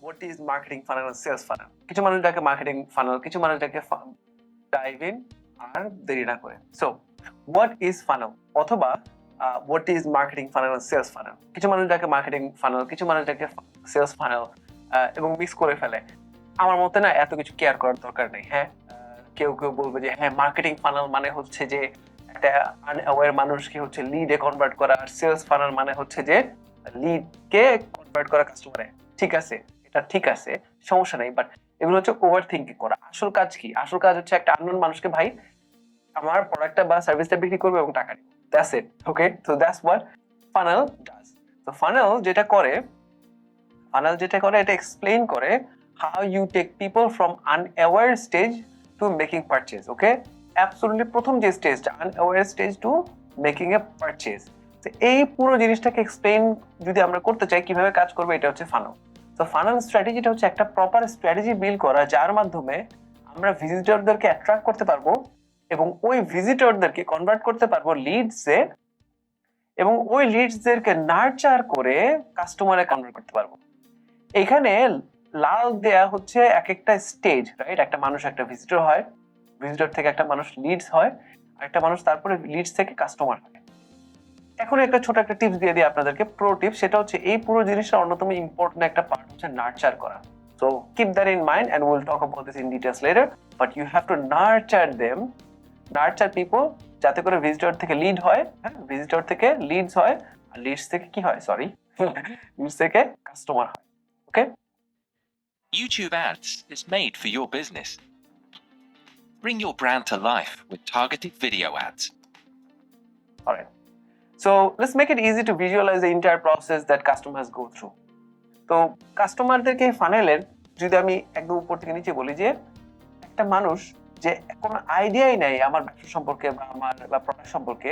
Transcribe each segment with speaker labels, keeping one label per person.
Speaker 1: What is marketing funnel sales funnel কিছু মানুষ ডাকে মার্কেটিং ফানেল কিছু মানুষ ডাকে ডাইভ ইন আর দেরি না করে। সো হোয়াট ইজ ফানেল অথবা what is marketing funnel sales funnel কিছু মানুষ ডাকে মার্কেটিং ফানেল কিছু মানুষ ডাকে সেলস ফানেল এবং মিক্স করে ফেলে। আমার মতে না, এত কিছু কেয়ার করার দরকার নেই হ্যাঁ? কেউ কেউ বলবে যে হ্যাঁ মার্কেটিং ফানেল মানে হচ্ছে যে, একটা আনঅ্যাওয়ার মানুষকে হচ্ছে লিডে কনভার্ট করা, আর সেলস ফানেল মানে হচ্ছে যে লিডকে কনভার্ট করা কাস্টমারে ঠিক আছে, এটা ঠিক আছে, সমস্যা নেই বাট এগুলো হচ্ছে ওভার থিঙ্কিং করা। আসল কাজ কি? আসল কাজ হচ্ছে একটা আননোন মানুষকে, ভাই, আমার প্রোডাক্টটা বা সার্ভিসটা বিক্রি করবে এবং টাকা দিবে দ্যাটস ইট ওকে তো দ্যাটস হোয়াট ফানেল ডাজ তো ফানেল যেটা করে ফানেল যেটা করে, এটা এক্সপ্লেইন করে how you take people from unaware stage to making purchase okay absolutely প্রথম যে স্টেজটা unaware stage to making a purchase এই পুরো জিনিসটাকে এক্সপ্লেন যদি আমরা করতে চাই, কীভাবে কাজ করবে, এটা হচ্ছে ফানেল তো ফানেল স্ট্র্যাটেজিটা হচ্ছে একটা প্রপার স্ট্র্যাটেজি বিল্ড করা, যার মাধ্যমে আমরা ভিজিটরদেরকে অ্যাট্রাক্ট করতে পারব এবং ওই ভিজিটরদেরকে কনভার্ট করতে পারব লিডসে এবং ওই লিডসদেরকে নার্চার করে কাস্টমারে কনভার্ট করতে পারব। এখানে লাল দেয়া হচ্ছে এক একটা স্টেজ রাইট একটা মানুষ একটা ভিজিটর হয় ভিজিটর থেকে একটা মানুষ লিডস হয় একটা মানুষ তারপরে লিডস থেকে কাস্টমার হয়। এখন একটা ছোট একটা টিপস দিয়ে দিই আপনাদেরকে প্রো টিপস সেটা হচ্ছে এই পুরো জিনিসটা অন্যতম ইম্পর্টেন্ট একটা পার্ট হচ্ছে নার্চার করা so keep that in mind and will talk about this in details later but you have to nurture them nurture people যাতে করে ভিজিটর থেকে লিড হয় হ্যাঁ ভিজিটর থেকে লিডস হয় আর লিডস থেকে কি হয় সরি লিডস থেকে কাস্টমার হয় ওকে
Speaker 2: YouTube Ads is made for your business. Bring your brand to life with targeted video ads.
Speaker 1: All right. So, let's make it easy to visualize the entire process that customers go through. তো কাস্টমারদেরকে ফানেলের যদি আমি একদম উপর থেকে নিচে বলি যে, একটা মানুষ যে কোনো আইডিয়াই নেই আমার ব্যবসা সম্পর্কে বা আমার, বা প্রোডাক্ট সম্পর্কে,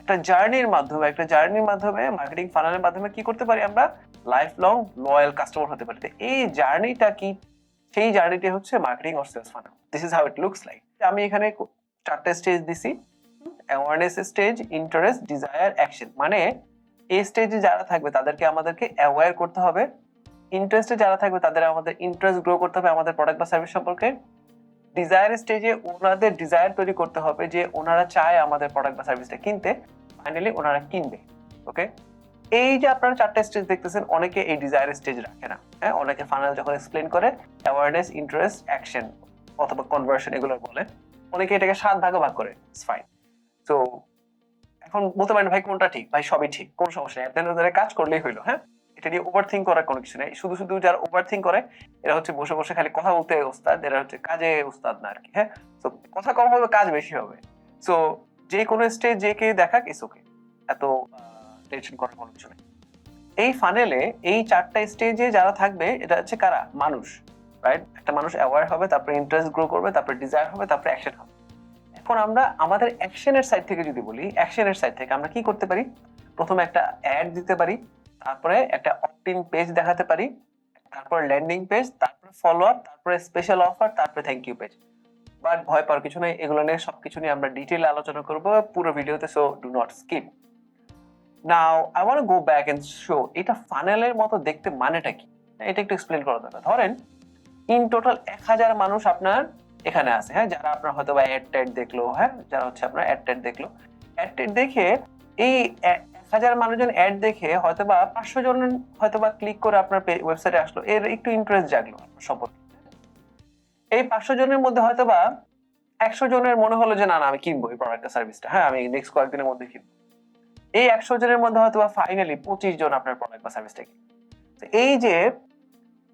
Speaker 1: একটা জার্নির মাধ্যমে, একটা জার্নির মাধ্যমে মার্কেটিং ফানেলের মাধ্যমে কি করতে পারি আমরা? লাইফ লং লয়াল কাস্টমার হতে পারি। এই জার্নিটা কি? সেই জার্নিটি হচ্ছে marketing or sales funnel this is how it looks like আমি এখানে চারটে স্টেজ দিছি। Awareness stage interest desire action মানে এই স্টেজে যারা থাকবে, তাদেরকে আমাদেরকে অ্যাওয়্যার করতে হবে। ইন্টারেস্টে যারা থাকবে, তাদের আমাদের ইন্টারেস্ট গ্রো করতে হবে আমাদের প্রোডাক্ট বা সার্ভিস সম্পর্কে। ডিজায়ার স্টেজে ওনাদের ডিজায়ার তৈরি করতে হবে যে ওনারা চায় আমাদের প্রোডাক্ট বা সার্ভিসটা কিনতে। ফাইনালি ওনারা কিনবে ওকে এই যে আপনারা চারটা স্টেজ দেখতেছেন, অনেকে এই ডিজায়ার স্টেজ রাখে না হ্যাঁ? অনেকে ফাইনাল যখন এক্সপ্লেন করে অ্যাওয়ারনেস ইন্টারেস্ট অ্যাকশন অথবা কনভার্সন এগুলো বলে, অনেকে এটাকে সাত ভাগে ভাগ করে ফাইন তো এখন বলতে পারেন ভাই কোনটা ঠিক? ভাই সবই ঠিক, কোনো সমস্যা নেই। আপনাদের কাজ করলেই হইল হ্যাঁ? এটা নিয়ে ওভার থিঙ্ক করার কোনো কিছু নেই। শুধু শুধু যারা ওভার থিঙ্ক করে, এরা হচ্ছে বসে বসে খালি কথা বলতে ওস্তাদ, এরা হচ্ছে কাজে ওস্তাদ না আর কি হ্যাঁ? তো কথা কম হবে, কাজ বেশি হবে। সো যে কোনো স্টেজ যে কে দেখাক ইস ওকে এত টেনশন করার কোনো কিছু নেই। এই ফানেলে এই চারটা স্টেজে যারা থাকবে, এটা হচ্ছে কারা? মানুষ রাইট একটা মানুষ অ্যাওয়ার হবে, তারপরে ইন্টারেস্ট গ্রো করবে, তারপরে ডিজায়ার হবে, তারপরে অ্যাকশন হবে। এখন আমরা আমাদের অ্যাকশনের সাইড থেকে যদি বলি অ্যাকশনের সাইড থেকে আমরা কি করতে পারি? প্রথমে একটা অ্যাড দিতে পারি, তারপরে একটা অপটিন পেজ দেখাতে পারি, তারপরে ল্যান্ডিং পেজ তারপরে ফলো আপ তারপরে স্পেশাল অফার তারপরে থ্যাংক ইউ পেজ বাট ভয় পাওয়ার কিছু নেই, এগুলো নিয়ে সবকিছু নিয়ে আমরা ডিটেলে আলোচনা করব পুরো ভিডিওতে so do not skip now I want go back and show এটা ফানেলের মতো দেখতে মানেটা কি? এটা একটু এক্সপ্লেন করা দরকার। ধরেন ইন টোটাল এক হাজার মানুষ আপনার এখানে আছে হ্যাঁ? যারা আপনার হয়তো বা অ্যাড ট্যাড দেখল হ্যাঁ? যারা হচ্ছে আপনার অ্যাড ট্যাড দেখল। অ্যাড ট্যাড দেখে এই এক হাজার মানুষজন অ্যাড দেখে হয়তো বা পাঁচশো জন হয়তো বা ক্লিক করে আপনার ওয়েবসাইটে আসলো। এর একটু ইন্টারেস্ট জাগলো সম্পর্কে। এই পাঁচশো জনের মধ্যে হয়তো বা একশো জনের মনে হলো যে, না না, আমি কিনবো এই প্রোডাক্টটা সার্ভিসটা হ্যাঁ আমি নেক্সট কয়েকদিনের মধ্যে কিনবো। এই একশো জনের মধ্যে হয়তো বা ফাইনালি পঁচিশ জন আপনার প্রোডাক্ট বা সার্ভিসটা কিনবে। এই যে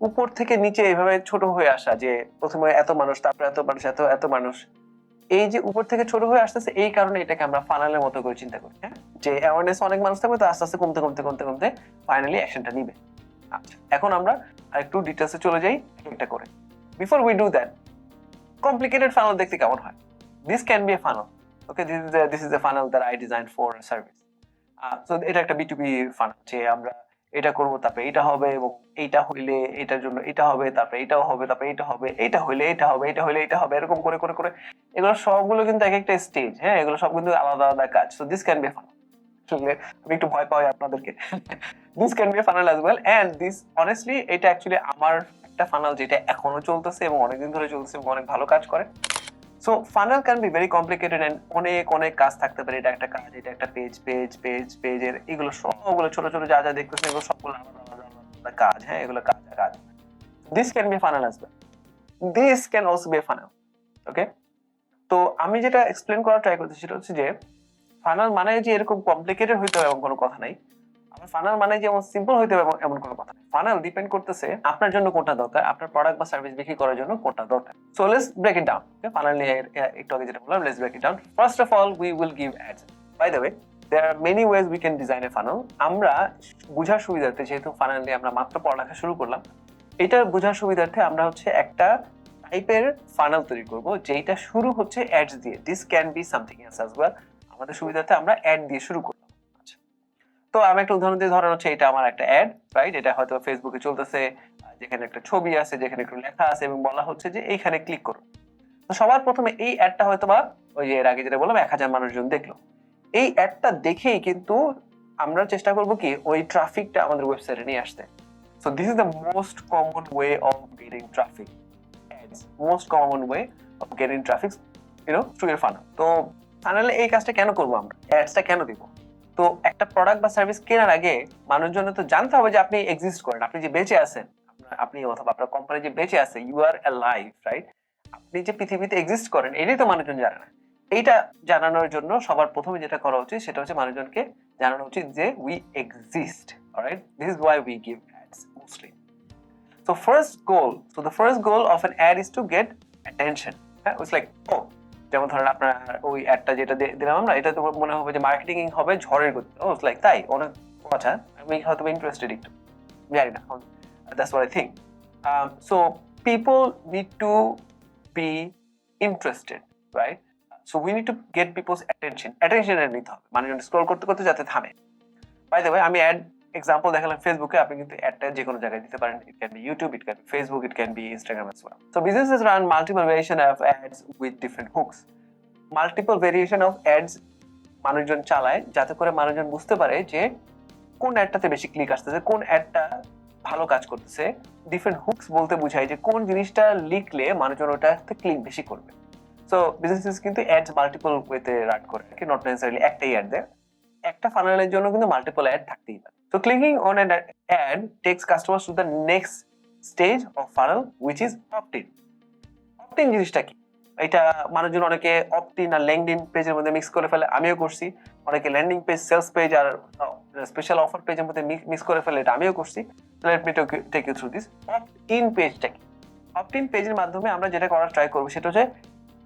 Speaker 1: উপর থেকে নিচে এইভাবে ছোট হয়ে আসা যে প্রথমে এত মানুষ, তারপরে এত মানুষ, এত এত মানুষ। এই যে উপর থেকে ছোট হয়ে আসতেছে, এই কারণে এটাকে আমরা ফানালের মতো করে চিন্তা করি হ্যাঁ? যে অ্যাওয়ারনেস অনেক মানুষ থাকবে, তো আস্তে আস্তে কমতে কমতে কমতে কমতে ফাইনালি অ্যাকশনটা নিবে। আচ্ছা এখন আমরা আরেকটু ডিটেলসে চলে যাই একটা করে। Before we do that complicated funnel দেখতে কেমন হয়? This can be a funnel okay this is this is a funnel that I design for service so এটা একটা বিটুবি ফানাল যে আমরা এটা করব, তারপরে এটা হবে এবং এইটা হইলে এটার জন্য এটা হবে, তারপরে এটাও হবে, তারপরে এটা হবে এটা হইলে এটা হবে, এটা হইলে এটা হবে, এরকম করে করে করে। এগুলো সবগুলো কিন্তু এক একটা স্টেজ হ্যাঁ? এগুলো সব কিন্তু আলাদা আলাদা কাজ। So this can be fun আসলে আমি একটু ভয় পাই আপনাদেরকে। This can be funnel as well and this honestly এটা অ্যাকচুয়ালি আমার একটা ফানাল যেটা এখনও চলতেছে এবং অনেকদিন ধরে চলছে এবং অনেক ভালো কাজ করে। So funnel can be very complicated and অনেক অনেক কাজ থাকতে পারে। এটা একটা কাজ, এটা একটা পেজ পেজ পেজ পেজের এগুলো সবগুলো ছোট ছোট যা যা দেখতেছেন এগুলো সবগুলো আলাদা কাজ। হ্যাঁ এগুলো কাজ কাজ দিস ক্যান বি ফানাল আসবে this can also be funnel okay তো আমি যেটা এক্সপ্লেন করার ট্রাই করছি সেটা হচ্ছে যে ফানাল মানে যে এরকম কমপ্লিকেটেড হইতে হবে এমন কোনো কথা নাই। আমার ফানাল মানে যে এমন সিম্পল হইতে হবে, এমন- কোনো কথা ফানাল ডিপেন্ড করতেছে আপনার জন্য কোনটা দরকার, আপনার প্রোডাক্ট বা সার্ভিস বিক্রি করার জন্য কোনটা দরকার। So let's break it down funnel নিয়ে একটু আগে যেটা বললাম let's break it down first of all we will give ads by the way are many ways we can design a funnel আমরা বোঝার সুবিধার্থে, যেহেতু ফানাল আমরা মাত্র পড়ালেখা শুরু করলাম, এটা বোঝার সুবিধার্থে আমরা হচ্ছে একটা টাইপের ফানাল তৈরি করব যেটা শুরু হচ্ছে অ্যাডস দিয়ে। This can be something as well আমাদের সুবিধার্থে আমরা অ্যাড দিয়ে শুরু আচ্ছা তো আমি একটা উদাহরণ দিয়ে ধরেন হচ্ছে এটা আমার একটা অ্যাড রাইট এটা হয়তো ফেসবুকে চলতেছে যেখানে একটা ছবি আছে, যেখানে একটু লেখা আছে এবং বলা হচ্ছে যে এইখানে ক্লিক করো। তো সবার প্রথমে এই অ্যাডটা হয়তো বা ওই যে এর আগে যেটা বললাম, এক হাজার মানুষজন দেখল। এই অ্যাডটা দেখেই কিন্তু আমরা চেষ্টা করব কি ওই ট্রাফিকটা আমাদের ওয়েবসাইটে নিয়ে আসতে। So this is the most common way of getting traffic most common way of getting traffic you know through your funnel তো ফানালে এই কাজটা কেন করব আমরা? অ্যাডসটা কেন দিব? তো একটা প্রোডাক্ট বা সার্ভিস কেনার আগে মানুষজন তো জানতে হবে যে আপনি এক্সিস্ট করেন আপনি যে বেঁচে আছেন আপনি অথবা আপনার কোম্পানি যে বেঁচে আছে you are a life right আপনি যে পৃথিবীতে এক্সিস্ট করেন এটাই তো মানুষজন জানে না। এইটা জানানোর জন্য সবার প্রথমে যেটা করা উচিত সেটা হচ্ছে মানুষজনকে জানানো উচিত যে we exist right this is why we give ads mostly So first goal, so the first goal of an ad is to get attention. হ্যাঁ it's like oh যেমন ধরেন আপনার ওই অ্যাডটা যেটা দিলাম আমরা, এটা তো মনে হবে যে মার্কেটিং হবে ঝড়ের গতি, ও লাইক তাই, অনেক আচ্ছা আমি হয়তো ইন্টারেস্টেড একটু, জানি না that's what I think so people need to be interested right so we need to get people's attention attention নিতে হবে মানুষজন স্ক্রল করতে করতে যাতে থামে। বাই দ্য ওয়ে আমি অ্যাড এক্সাম্পল দেখালাম ফেসবুকে আপনি কিন্তু অ্যাডটা যে কোনো জায়গায় দিতে পারেন। It can be YouTube it can Facebook it can be Instagram as well. So, businesses run multiple variation of ads with different hooks. Multiple variation of ads মানুষজন চালায়, যাতে করে মানুষজন বুঝতে পারে যে কোন অ্যাডটাতে বেশি ক্লিক আসতেছে, কোন অ্যাডটা ভালো কাজ করতেছে। ডিফারেন্ট হুকস বলতে বোঝায় যে কোন জিনিসটা লিখলে মানুষজন ওটাতে ক্লিক বেশি করবে। সো বিজনেসেস কিন্তু অ্যাডস মাল্টিপল ওয়েতে রান করে। নট নেসেসারিলি একটাই অ্যাড দেয়। একটা ফানালের জন্য কিন্তু মাল্টিপল অ্যাড থাকতেই পারে। তো clicking on an ad takes customers to the next stage of funnel which is opt in opt in জিনিসটা কি? এটা মানুষজন অনেকে অপটিন আর ল্যান্ডিং পেজের মধ্যে মিক্স করে ফেলে, আমিও করছি। অনেকে ল্যান্ডিং পেজ সেলস পেজ আর স্পেশাল অফার পেজের মধ্যে মিক্স করে ফেলে, এটা আমিও করছি। Let me take you through this opt in পেজটা কি? অপট ইন পেজের মাধ্যমে আমরা যেটা করার ট্রাই করব, সেটা হচ্ছে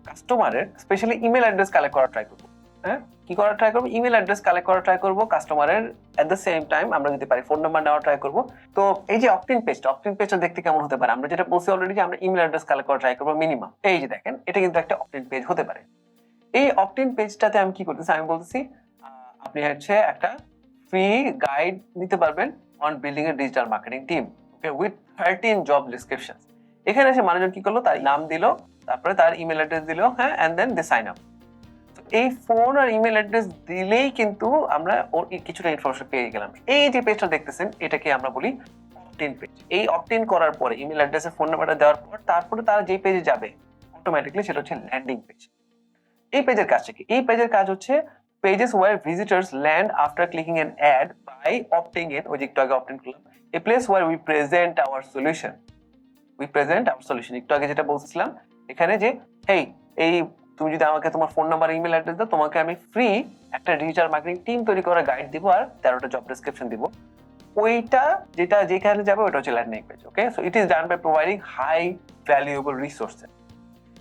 Speaker 1: কাস্টমারের স্পেশালি ইমেল অ্যাড্রেস কালেক্ট করার ট্রাই করব। হ্যাঁ? কি করার ট্রাই করব? ইমেল অ্যাড্রেস কালেক্ট করার ট্রাই করব কাস্টমারের এট দ্য সেম টাইম আমরা যদি পারি ফোন নাম্বার নেওয়ার ট্রাই করব। তো এই যে অপটিন পেজটা অপটিন পেজটা দেখতে কেমন হতে পারে? আমরা যেটা বলছি অলরেডি যে আমরা ইমেল অ্যাড্রেস কালেক্ট করার ট্রাই করব মিনিমাম এই যে দেখেন, এটা কিন্তু একটা অপটিন পেজ হতে পারে। এই অপটিন পেজটাতে আমি কি করতেছি? আমি বলতেছি আপনি হচ্ছে একটা ফ্রি গাইড নিতে পারবেন on building a digital marketing team okay with thirteen job description এখানে এসে মানুষজন কি করল? তার নাম দিল, তারপরে তার ইমেল অ্যাড্রেস দিল হ্যাঁ and then they sign up এই ফোন আর ইমেল অ্যাড্রেস দিলেই কিন্তু আমরা ওর কিছুটা ইনফরমেশন পেয়ে গেলাম। এই যে পেজটা দেখতেছেন, এটাকে আমরা বলি অপটিন পেজ এই অপটিন করার পরে ইমেল অ্যাড্রেসে ফোন নাম্বারটা দেওয়ার পর তারপরে তারা যে পেজে যাবে অটোমেটিকলি সেটা হচ্ছে ল্যান্ডিং পেজ এই পেজের কাজটা কি? এই পেজের কাজ হচ্ছে pages where visitors land after clicking an ad by opting in ওই যে একটু আগে অপটিং করলাম a place where we present our solution we present our solution একটু আগে যেটা বলছিলাম, এখানে যে হেই এই তুমি যদি আমাকে তোমার ফোন নাম্বার ইমেল অ্যাড্রেস দাও, তোমাকে আমি ফ্রি একটা ডিজিটাল মার্কেটিং টিম তৈরি করা গাইড দিব আর তেরোটা জব ডেসক্রিপশন দিব। ওইটা যেটা যেখানে যাবে ওটা হচ্ছে landing page okay so it is done by providing high valuable resources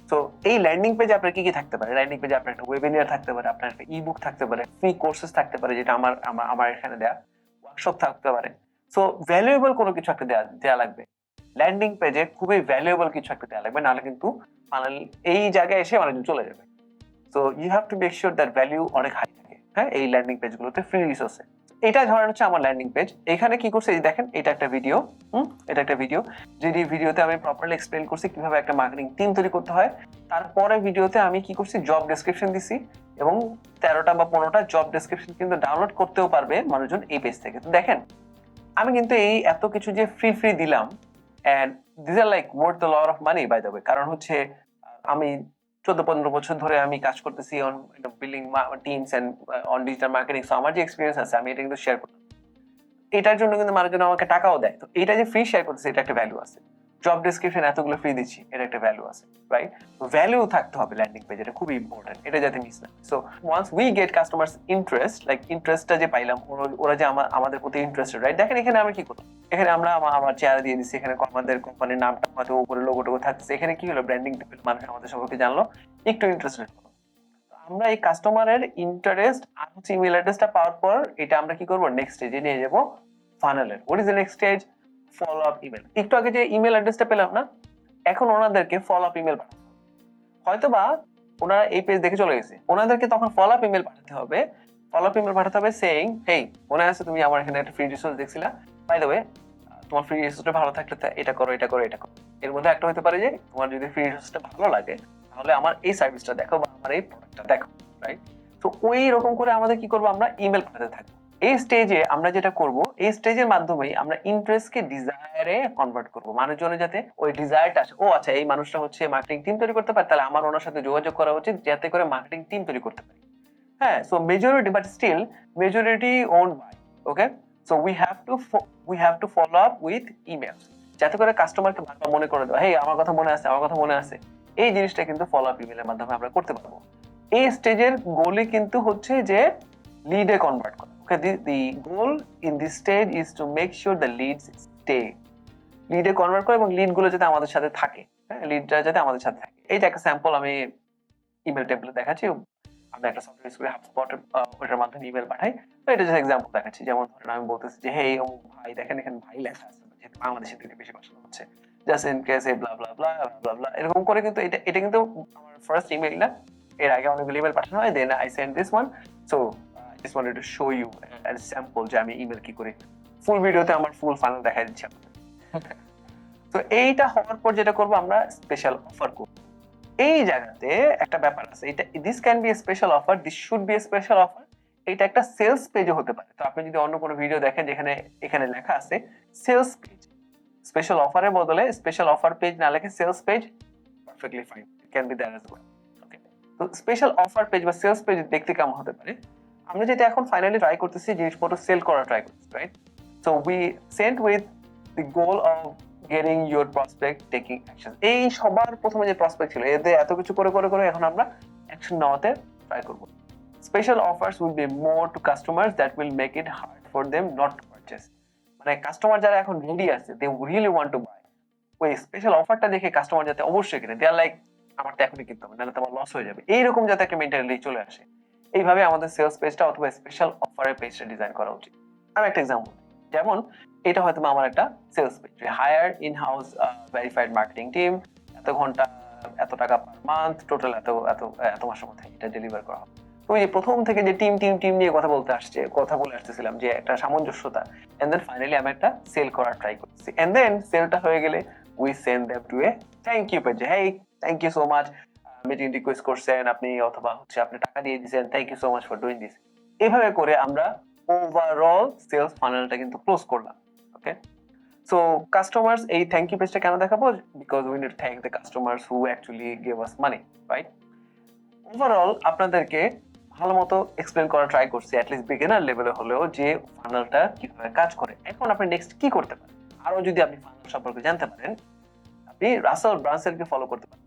Speaker 1: so এই ল্যান্ডিং পেজে আপনার কি কি থাকতে পারে? ল্যান্ডিং পেজে আপনার একটা ওয়েবিনার থাকতে পারে, আপনার একটা ইবুক থাকতে পারে ফ্রি কোর্সেস থাকতে পারে, যেটা আমার আমার এখানে দেয়া ওয়ার্কশপ থাকতে পারে। সো ভ্যালুয়েবল কোনো কিছু একটা দেয়া দেওয়া লাগবে। ল্যান্ডিং পেজে খুবই ভ্যালুয়েবল কিছু একটা দেওয়া লাগবে, নাহলে কিন্তু ফাইনালি এই জায়গায় এসে মানুষজন চলে যাবে। তো you have to make sure that value অনেক হাই থাকে হ্যাঁ? এই ল্যান্ডিং পেজগুলোতে ফ্রি রিসোর্সে এটা ধরেন হচ্ছে আমার ল্যান্ডিং পেজ এখানে কি করছে? এই দেখেন, এটা একটা ভিডিও হুম? এটা একটা ভিডিও যেটি ভিডিওতে আমি প্রপারলি এক্সপ্লেন করছি কীভাবে একটা মার্কেটিং টিম তৈরি করতে হয়। তারপরে ভিডিওতে আমি কি করছি? জব ডেসক্রিপশন দিছি এবং তেরোটা বা পনেরোটা জব ডেসক্রিপশন কিন্তু ডাউনলোড করতেও পারবে মানুষজন এই পেজ থেকে। তো দেখেন, আমি কিন্তু এই এত কিছু যে ফ্রি ফ্রি দিলাম and this are like worth the lot of money by the way কারণ হচ্ছে, আমি চোদ্দ, পনেরো বছর ধরে আমি কাজ করতেছি on building teams and on digital marketing so আমার যে এক্সপিরিয়েন্স আছে, আমি এটা কিন্তু শেয়ার করতাম এটার জন্য কিন্তু মানুষজন আমাকে টাকাও দেয়। তো এটা যে ফ্রি শেয়ার করতেছে, এটা একটা ভ্যালু আছে। জব ডিসক্রিপশন এতগুলো ফ্রি দিচ্ছি এটা একটা ভ্যালু আছে রাইট ভ্যালু থাকতে হবে ল্যান্ডিং পেজ এটা খুবই ইম্পর্টেন্ট এটা যাতে মিস না so once we get customers interest like ইন্টারেস্টটা যে পাইলাম, ওরা- যে আমার আমাদের প্রতি ইন্টারেস্টেড রাইট দেখেন এখানে আমরা কি করলাম? এখানে আমরা আমার চেহারা দিয়ে দিচ্ছি এখানে আমাদের কোম্পানির নামটা, হয়তো উপরে লোগো টোগো থাকতেছে, এখানে কি হলো? ব্র্যান্ডিং মানুষ আমাদের সম্পর্কে জানলো, একটু ইন্টারেস্টেড হলো আমরা এই কাস্টমারের ইন্টারেস্ট আর হচ্ছে ইমেল অ্যাড্রেসটা পাওয়ার পর, এটা আমরা কি করব? নেক্সট স্টেজে নিয়ে যাব ফানেলের what is the next stage follow up email যে ইমেল অ্যাড্রেসটা পেলাম না, এখন ওনাদেরকে ফলো আপ ইমেল ওনারা এই পেজ দেখে চলে গেছে। ওনাদেরকে তখন ফলো আপ ইমেল পাঠাতে হবে। ফলো আপ ইমেল পাঠাতে হবে সেইং হেই মনে আছে তুমি আমার এখানে একটা free resource by the way তোমার ফ্রি রিসোর্সটা ভালো থাকলে এটা করো এটা করো এটা করো। এর মধ্যে একটা হতে পারে যে তোমার যদি ফ্রি রিসোর্সটা ভালো লাগে, তাহলে আমার এই সার্ভিসটা দেখো বা আমার এই প্রোডাক্টটা দেখো রাইট তো ওই রকম করে আমাদের কি করব আমরা ইমেল পাঠাতে থাকব। এই স্টেজে আমরা যেটা করব, এই স্টেজের মাধ্যমেই আমরা ইন্টারেস্টকে ডিজায়ারে কনভার্ট করব। মানুষজনের যাতে ওই ডিজায়ারটা আসে, ও আচ্ছা এই মানুষটা হচ্ছে মার্কেটিং টিম তৈরি করতে পারে, তাহলে আমার ওনার সাথে যোগাযোগ করা উচিত যাতে করে মার্কেটিং টিম তৈরি করতে পারি। হ্যাঁ so majority but still majority won't buy okay so we have to we have to follow up with emails যাতে করে কাস্টমারকে বারবার মনে করে দেওয়া, হেই, আমার কথা মনে আছে, আমার কথা মনে আছে। এই জিনিসটা কিন্তু ফলো আপ ইমেলের মাধ্যমে আমরা করতে পারব। এই স্টেজের গোলই কিন্তু হচ্ছে যে লিডে কনভার্ট করা। Okay the goal in this stage is to make sure the leads stay লিডে কনভার্ট করে এবং লিডগুলো যাতে আমাদের সাথে থাকে হ্যাঁ? লিডটা যাতে আমাদের সাথে থাকে। এই যে একটা স্যাম্পল আমি ইমেল টেম্পলে দেখাচ্ছি আমি একটা সফটওয়্যার স্কুলে হাবস্পট ওটার মাধ্যমে ইমেল পাঠাই। তো এটা জাস্ট এক্সাম্পল দেখাচ্ছি, যেমন ধরেন আমি বলতেছি যে হে অমুক ভাই, দেখেন এখানে ভাই লেখা আছে, যেহেতু বাংলাদেশের থেকে বেশি পছন্দ হচ্ছে। Just in case a blah এরকম করে কিন্তু এটা এটা কিন্তু আমার ফার্স্ট ইমেল না। এর আগে অনেকগুলো ইমেল পাঠানো হয় then I send this one so just wanted to show you as sample যে আমি ইমেল কি করি। ফুল ভিডিওতে আমার ফুল ফাইনাল দেখা দিচ্ছি তো এইটা হওয়ার পর যেটা করব আমরা স্পেশাল অফার করব। এই জায়গাতে একটা ব্যাপার আছে এটা this can be a special offer this should be a special offer এটা একটা সেলস পেজও হতে পারে। তো আপনি যদি অন্য কোনো ভিডিও দেখেন যেখানে এখানে লেখা আছে সেলস পেজ স্পেশাল অফারের বদলে স্পেশাল অফার পেজ না লেখে sales page perfectly fine can be that as well তো স্পেশাল অফার পেজ বা সেলস পেজ দেখতে কেমন হতে পারে? আমরা যেটা এখন ফাইনালি ট্রাই করতেছি জিনিসপত্র সেল করা ট্রাই করতেছি right so we sent with the goal of getting your prospect taking action এই সবার প্রথমে যে প্রসপেক্ট ছিল এতে এত কিছু করে করে করে এখন আমরা অ্যাকশন নেওয়াতে ট্রাই করব। Special offers will be more to customers that will make it hard for them not to purchase মানে কাস্টমার যারা এখন রেডি আছে they really want to buy ওই স্পেশাল অফারটা দেখে কাস্টমার যাতে অবশ্যই কিনে দেয়ার লাইক আমার তো এখনই কিনতে হবে, নাহলে তোমার লস হয়ে যাবে। এইরকম যাতে একটা মেন্টালিটি চলে আসে। এইভাবে আমাদের সেলস পেজটা অথবা স্পেশাল অফারের পেজটা ডিজাইন করা উচিত। আমি একটা এক্সাম্পল যেমন এটা হয়তো আমার একটা sales page hire in house verified marketing team এত ঘণ্টা, এত টাকা পার মান্থ টোটাল এত এত এত মাসের মধ্যে এটা ডেলিভার করা হবে। তো ওই যে প্রথম থেকে যে টিম টিম টিম নিয়ে কথা বলতে আসছে, কথা বলে আসতেছিলাম যে একটা সামঞ্জস্যতা। এন্ড দেন ফাইনালি আমি একটা সেল করার ট্রাই করছি এন্ড দেন সেলটা হয়ে গেলে we send them to a thank you page hey thank you so much meeting request করছেন আপনি, অথবা হচ্ছে আপনি টাকা দিয়ে দিয়েছেন thank you so much for doing this এভাবে করে আমরা ওভারঅল সেলস ফানেলটা কিন্তু ক্লোজ করলাম ওকে সো কাস্টমার্স এই থ্যাংক ইউ পেজটা কেন দেখাবো? Because we need thank the customers who actually gave us money right overall আপনাদেরকে ভালো মতো এক্সপ্লেন করা ট্রাই করছি অ্যাটলিস্ট বিগিনার লেভেলে হলেও যে ফানেলটা কীভাবে কাজ করে। এখন আপনি নেক্সট কি করতে পারেন? আরও যদি আপনি ফানেল সম্পর্কে জানতে পারেন, আপনি রাসেল ব্রান্সেলকে ফলো করতে পারেন।